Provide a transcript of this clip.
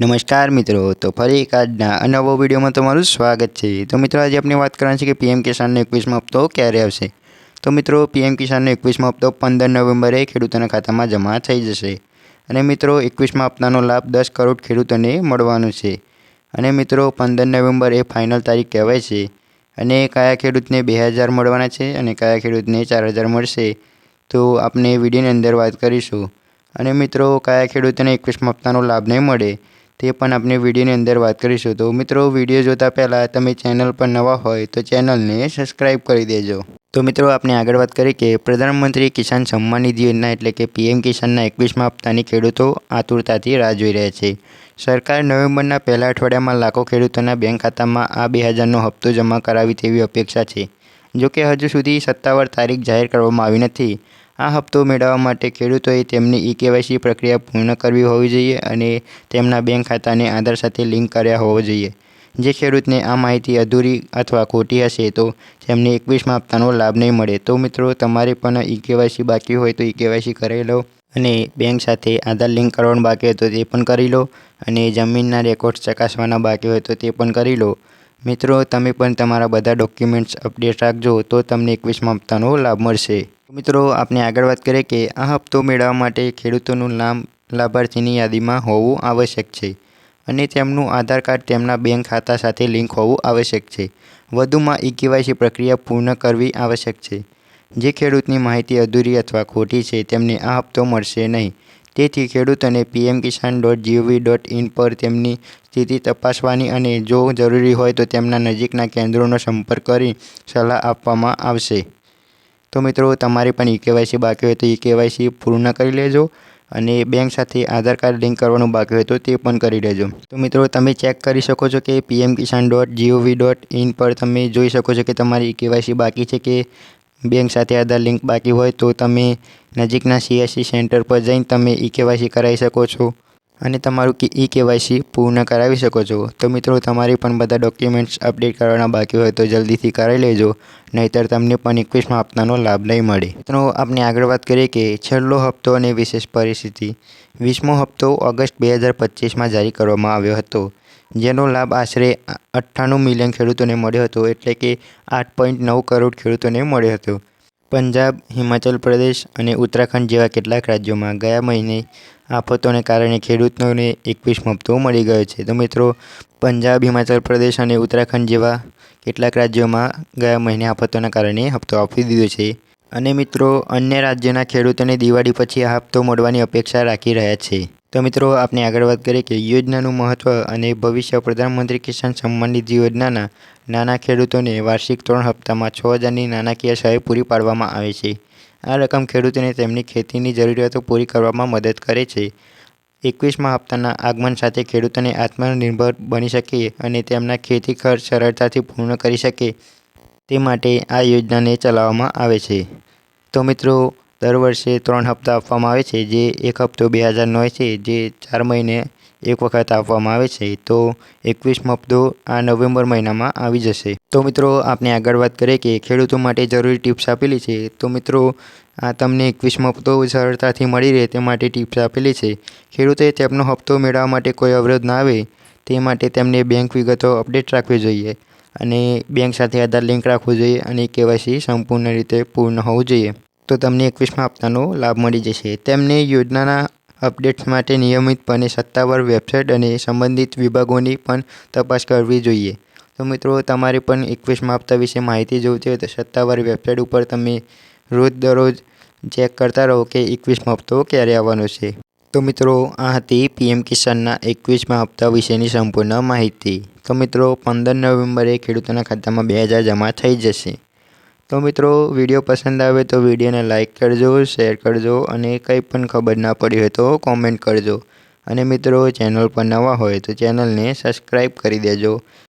નમસ્કાર મિત્રો, તો ફરી એક આજના અનવો વિડીયોમાં તમારું સ્વાગત છે. તો મિત્રો, આજે આપણે વાત કરવાની છે કે પીએમ કિસાનનો એકવીસમો હપ્તો ક્યારે આવશે? તો મિત્રો, પીએમ કિસાનનો એકવીસમો હપ્તો પંદર નવેમ્બરે ખેડૂતોના ખાતામાં જમા થઈ જશે. અને મિત્રો, એકવીસમા હપ્તાનો લાભ દસ કરોડ ખેડૂતોને મળવાનો છે. અને મિત્રો, પંદર નવેમ્બર એ ફાઇનલ તારીખ કહેવાય છે. અને કયા ખેડૂતને બે હજાર મળવાના છે અને કયા ખેડૂતને ચાર હજાર મળશે? તો આપણે વિડીયોની અંદર વાત કરીશું. અને મિત્રો, કયા ખેડૂતોને એકવીસમા હપ્તાનો લાભ નહીં મળે? તે પણ આપણે વિડીયોની અંદર વાત કરીશું. તો મિત્રો, વીડિયો જોતા પહેલાં તમે ચેનલ પર નવા હોય તો ચેનલને સબસ્ક્રાઈબ કરી દેજો. તો મિત્રો, આપણે આગળ વાત કરી કે પ્રધાનમંત્રી કિસાન સન્માન નિધિ યોજના એટલે કે પીએમ કિસાનના એકવીસમા હપ્તાની ખેડૂતો આતુરતાથી રાહ જોઈ રહ્યા છે. સરકાર નવેમ્બરના પહેલા અઠવાડિયામાં લાખો ખેડૂતોના બેંક ખાતામાં આ બે હજારનો હપ્તો જમા કરાવી તેવી અપેક્ષા છે. જોકે હજુ સુધી સત્તાવાર તારીખ જાહેર કરવામાં આવી નથી. આ હપ્તો મેળવવા માટે ખેડૂતોએ તેમની ઈ કેવાયસી પ્રક્રિયા પૂર્ણ કરવી હોવી જોઈએ અને તેમના બેંક ખાતાને આધાર સાથે લિંક કર્યા હોવો જોઈએ. જે ખેડૂતને આ માહિતી અધૂરી અથવા ખોટી હશે તો તેમને એકવીસમાં હપ્તાનો લાભ નહીં મળે. તો મિત્રો, તમારે પણ ઈ કેવાયસી બાકી હોય તો ઈ કેવાયસી કરાવી લો અને બેંક સાથે આધાર લિંક કરવાનું બાકી હોય તો તે પણ કરી લો અને જમીનના રેકોર્ડ્સ ચકાસવાના બાકી હોય તો તે પણ કરી લો. મિત્રો, તમે પણ તમારા બધા ડોક્યુમેન્ટ્સ અપડેટ રાખજો તો તમને એકવીસમાં હપ્તાનો લાભ મળશે. મિત્રો આપણે આગળ વાત કરીએ કે આ હપ્તો મેળવવા માટે ખેડૂતોનું નામ લાભાર્થીની યાદીમાં હોવું આવશ્યક છે અને તેમનું આધાર કાર્ડ તેમના બેંક ખાતા સાથે લિંક હોવું આવશ્યક છે. વધુમાં ઈ કેવાયસી પ્રક્રિયા પૂર્ણ કરવી આવશ્યક છે. જે ખેડૂતની માહિતી અધૂરી અથવા ખોટી છે, તેમને આ હપ્તો મળશે નહીં. તેથી ખેડૂતોને PM Kisan dot GOV dot in પર તેમની સ્થિતિ તપાસવાની અને જો જરૂરી હોય તો તેમના નજીકના કેન્દ્રોનો સંપર્ક કરી સલાહ આપવામાં આવશે. તો મિત્રો, તમારે પણ ઈ કેવાયસી બાકી હોય તો ઈ કેવાયસી પૂર્ણ કરી લેજો અને બેંક સાથે આધાર કાર્ડ લિંક કરવાનું બાકી હોય તો તે પણ કરી લેજો. તો મિત્રો, તમે ચેક કરી શકો છો કે PM Kisan dot GOV dot in પર તમે જોઈ શકો છો કે તમારી ઈ કેવાયસી બાકી છે કે બેંક સાથે આધાર લિંક બાકી હોય તો તમે નજીકના સીએસસી સેન્ટર પર જઈને તમે ઈ કેવાયસી કરાવી શકો છો. અને તમારું ઈ કેવાયસી પૂર્ણ કરાવી શકો છો. તો મિત્રો, તમારી પણ બધા ડોક્યુમેન્ટ્સ અપડેટ કરવાના બાકી હોય તો જલ્દીથી કરાવી લેજો, નહીંતર તમને પણ એકવીસમાં હપ્તાનો લાભ નહીં મળે. મિત્રો આપણે આગળ વાત કરીએ કે છેલ્લો હપ્તો અને વિશેષ પરિસ્થિતિ. વીસમો હપ્તો ઓગસ્ટ બે હજાર પચીસમાં જારી કરવામાં આવ્યો હતો, જેનો લાભ આશરે અઠ્ઠાણું મિલિયન ખેડૂતોને મળ્યો હતો, એટલે કે આઠ પોઈન્ટ નવ કરોડ ખેડૂતોને મળ્યો હતો. પંજાબ, હિમાચલ પ્રદેશ અને ઉત્તરાખંડ જેવા કેટલાક રાજ્યોમાં ગયા મહિને આફતોને કારણે ખેડૂતોને એકવીસમો હપ્તો મળી ગયો છે. તો મિત્રો, પંજાબ, હિમાચલ પ્રદેશ અને ઉત્તરાખંડ જેવા કેટલાક રાજ્યોમાં ગયા મહિને આફતોના કારણે હપ્તો આપી દીધો છે. અને મિત્રો, અન્ય રાજ્યોના ખેડૂતોને દિવાળી પછી આ હપ્તો મળવાની અપેક્ષા રાખી રહ્યા છે. તો મિત્રો આપણે આગળ વાત કરીએ કે યોજનાનું મહત્ત્વ અને ભવિષ્ય પ્રધાનમંત્રી કિસાન સન્માન નિધિ યોજનાના નાના ખેડૂતોને વાર્ષિક ત્રણ હપ્તામાં છ હજારની નાણાકીય સહાય પૂરી પાડવામાં આવે છે. આ રકમ ખેડૂતોને તેમની ખેતીની જરૂરિયાતો પૂરી કરવામાં મદદ કરે છે. એકવીસમા હપ્તાના આગમન સાથે ખેડૂતોને આત્મનિર્ભર બની શકે અને તેમના ખેતી ખર્ચ સરળતાથી પૂર્ણ કરી શકે તે માટે આ યોજનાને ચલાવવામાં આવે છે. તો મિત્રો દર વર્ષે ત્રણ હપ્તા આપવામાં આવે છે, જે એક હપ્તો બે હજારનો હોય છે, જે ચાર મહિને એક વખત આપવામાં આવે છે. તો એકવીસમો હપ્તો આ નવેમ્બર મહિનામાં આવી જશે. તો મિત્રો આપણે આગળ વાત કરીએ કે ખેડૂતો માટે જરૂરી ટિપ્સ આપેલી છે. તો મિત્રો, આ તમને એકવીસમો હપ્તો સરળતાથી મળી રહે તે માટે ટિપ્સ આપેલી છે. ખેડૂતોએ તેમનો હપ્તો મેળવવા માટે કોઈ અવરોધ ના આવે, તે માટે તેમને બેંક વિગતો અપડેટ રાખવી જોઈએ અને બેંક સાથે આધાર લિંક રાખવું જોઈએ અને કેવાયસી સંપૂર્ણ રીતે પૂર્ણ હોવું જોઈએ. તો તમને એકવીસમા હપ્તાનો લાભ મળી જશે. તેમને યોજનાના અપડેટ્સ માટે નિયમિતપણે સત્તાવાર વેબસાઇટ અને સંબંધિત વિભાગોની પણ તપાસ કરવી જોઈએ. તો મિત્રો, તમારે પણ એકવીસમા હપ્તા વિશે માહિતી જોઈતી હોય તો સત્તાવાર વેબસાઇટ ઉપર તમે રોજ દરરોજ ચેક કરતા રહો કે એકવીસમો હપ્તો ક્યારે આવવાનો છે. તો મિત્રો, આ હતી પીએમ કિસાનના એકવીસમા હપ્તા વિશેની સંપૂર્ણ માહિતી. તો મિત્રો, પંદર નવેમ્બરે ખેડૂતોના ખાતામાં બે હજાર જમા થઈ જશે. તો મિત્રો, વીડિયો પસંદ આવે તો વિડીયોને લાઇક કરજો શેર કરજો અને કંઈ પણ ખબર ના પડી હોય તો કોમેન્ટ કરજો. અને મિત્રો ચેનલ પર નવા હોય તો ચેનલને સબસ્ક્રાઈબ કરી દેજો.